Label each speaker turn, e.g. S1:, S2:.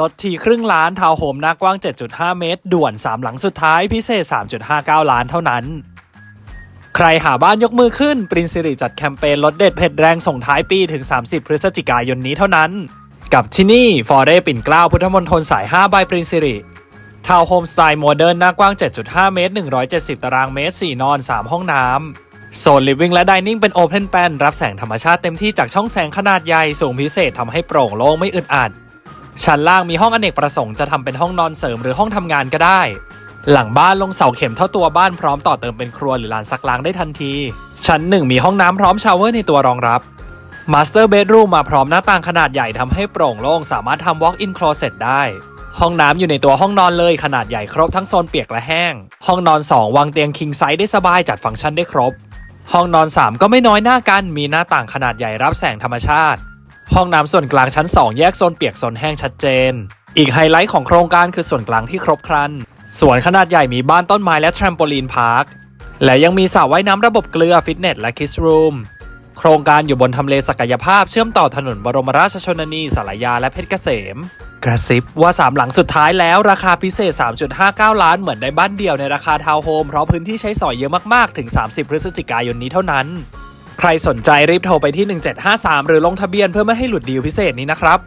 S1: ลดทีครึ่งล้านทาวโฮมหน้ากว้าง 7.5 เมตร ด่วน 3 หลังสุดท้ายพิเศษ 3.59 ล้านเท่านั้น ใครหาบ้านยกมือขึ้น ปรินซิริจัดแคมเปญลดเด็ดเผ็ดแรงส่งท้ายปีถึง 30 พฤศจิกายนนี้เท่านั้น กับที่นี่ฟอร์เรปิ่นเกล้าพุทธมณฑลสาย 5 บายปรินซิริทาวน์โฮมสไตล์โมเดิร์นหน้ากว้าง 7.5 เมตร 170 ตารางเมตร 4 นอน 3 ห้องน้ำโซนลิฟวิ่งและดิเนิ่งเป็นโอเพนแปนรับแสงธรรมชาติเต็มที่จากช่องแสงขนาดใหญ่สูงพิเศษทำให้โปร่งโล่งไม่อึดอัด ชั้นล่างมีห้องอเนกประสงค์จะทำเป็นห้องนอนเสริมหรือห้องทำงานก็ได้ หลังบ้านลงเสาเข็มเท่าตัวบ้านพร้อมต่อเติมเป็นครัวหรือลานซักล้างได้ทันที ชั้นหนึ่งมีห้องน้ำพร้อมชาวเวอร์ในตัวรองรับมาสเตอร์เบดรูมมาพร้อมหน้าต่างขนาดใหญ่ทำให้โปร่งโล่งสามารถทำ Walk-in Closet ได้ ห้องน้ำอยู่ในตัวห้องนอนเลยขนาดใหญ่ครบทั้งโซนเปียกและแห้ง ห้องนอน 2 วางเตียง king size ได้สบายจัดฟังก์ชันได้ครบ ห้องนอน 3 ก็ไม่น้อยหน้ากันมีหน้าต่างขนาดใหญ่รับแสงธรรมชาติ ห้องน้ำส่วนกลางชั้น 2 แยกโซนเปียกโซนแห้งชัดเจน อีกไฮไลท์ของโครงการคือส่วนกลางที่ครบครันสวนขนาดใหญ่มีบ้านต้นไม้และแทรมโปลีนพาร์ค และยังมีสระว่ายน้ำระบบเกลือฟิตเนสและคิสรูม โครงการอยู่บนทำเลศักยภาพเชื่อมต่อถนนบรมราชชนนีสารยาและเพชรเกษม กระซิบว่า 3 หลังสุดท้ายแล้วราคาพิเศษ 3.59 ล้านเหมือนได้บ้านเดียวในราคาทาวน์โฮมเพราะพื้นที่ใช้สอยเยอะมากๆ ถึง 30 พฤศจิกายนนี้เท่านั้น ใครสนใจรีบโทรไปที่ 1753 หรือลงทะเบียนเพื่อไม่ให้หลุดดีลพิเศษนี้นะครับ